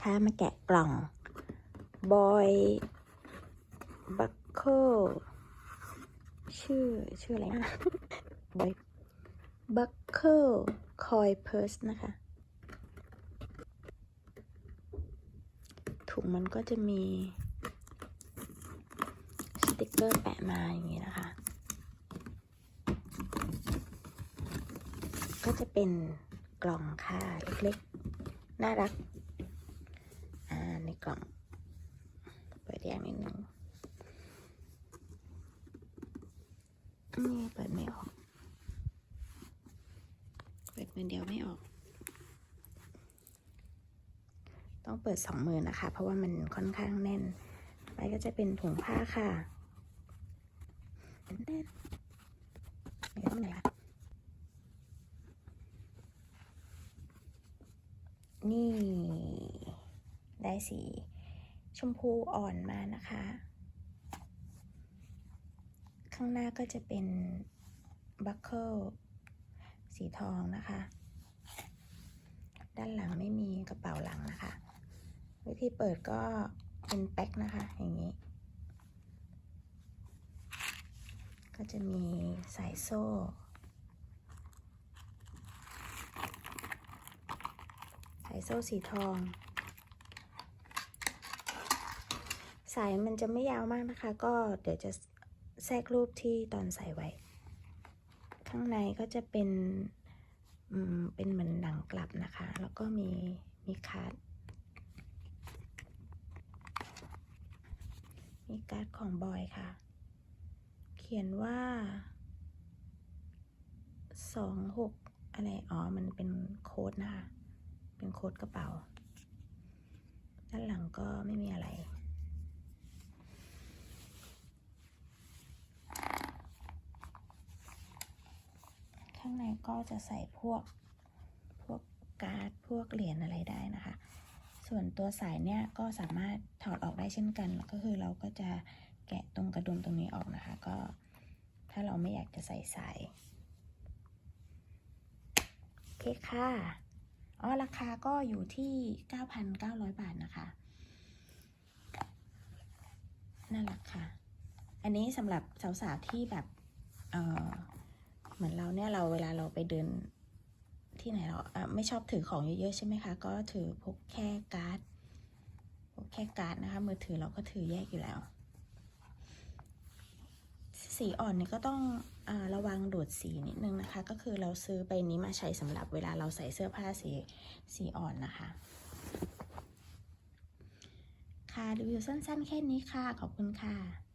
ค้ามาแกะกล่องบอยบัคเคิลชื่อชื่ออะไรนะบอยบัคเคิลคอยเพิร์สนะคะ ถุงมันก็จะมีสติกเกอร์แปะมาอย่างนี้นะคะ ก็จะเป็นกล่องค่ะเล็กๆ น่ารัก กล่อง เปิดแยกนิดนึงนี่เปิดไม่ออก เปิดมือเดียวไม่ออก ต้องเปิดสองมือนะคะ เพราะว่ามันค่อนข้างแน่น ไปก็จะเป็นถุงผ้าค่ะแน่นไม่ต้องไหนคะนี่ ได้สีชมพูอ่อนมานะคะ ข้างหน้าก็จะเป็นบัคเคิลสีทองนะคะ ด้านหลังไม่มีกระเป๋าหลังนะคะ วิธีเปิดก็เป็นแป๊กนะคะ อย่างนี้ ก็จะมีสายโซ่สายโซ่สีทอง สายมันจะไม่ยาวมากนะคะ ก็เดี๋ยวจะแทรกรูปที่ตอนใส่ไว้ ข้างในก็จะเป็นเป็นเหมือนหนังกลับนะคะ แล้วก็มีมีการ์ดมีการ์ดของบอยค่ะ เขียนว่าสองหกอะไร อ๋อ มันเป็นโค้ดนะคะ เป็นโค้ดกระเป๋า ด้านหลังก็ไม่มีอะไรางในก็จะใส่พวกพวกการ์ดพวกเหรียญอะไรได้นะคะ ส่วนตัวสายเนี่ยก็สามารถถอดออกได้เช่นกัน ก็คือเราก็จะแกะตรงกระดุมตรงนี้ออกนะคะ ก็ถ้าเราไม่อยากจะใส่สายโอเคค่ะอ๋อราคาก็อยู่ที่ 9,900 บาทนะคะน่ารักค่ะ อันนี้สำหรับสาวๆที่แบบ เออ เหมือนเราเนี่ยเราเวลาเราไปเดินที่ไหนเราไม่ชอบถือของเยอะๆใช่ไหมคะ ก็ถือพกแค่การ์ดพกแค่การ์ดนะคะมือถือเราก็ถือแยกอยู่แล้ว สีอ่อนเนี่ยก็ต้องอระวังดูดสีนิดนึงนะคะ ก็คือเราซื้อใบนี้มาใช้สำหรับเวลาเราใส่เสื้อผ้าสีสีอ่อนนะคะ ค่ะรีวิวสั้นๆ แค่นี้ค่ะ ขอบคุณค่ะ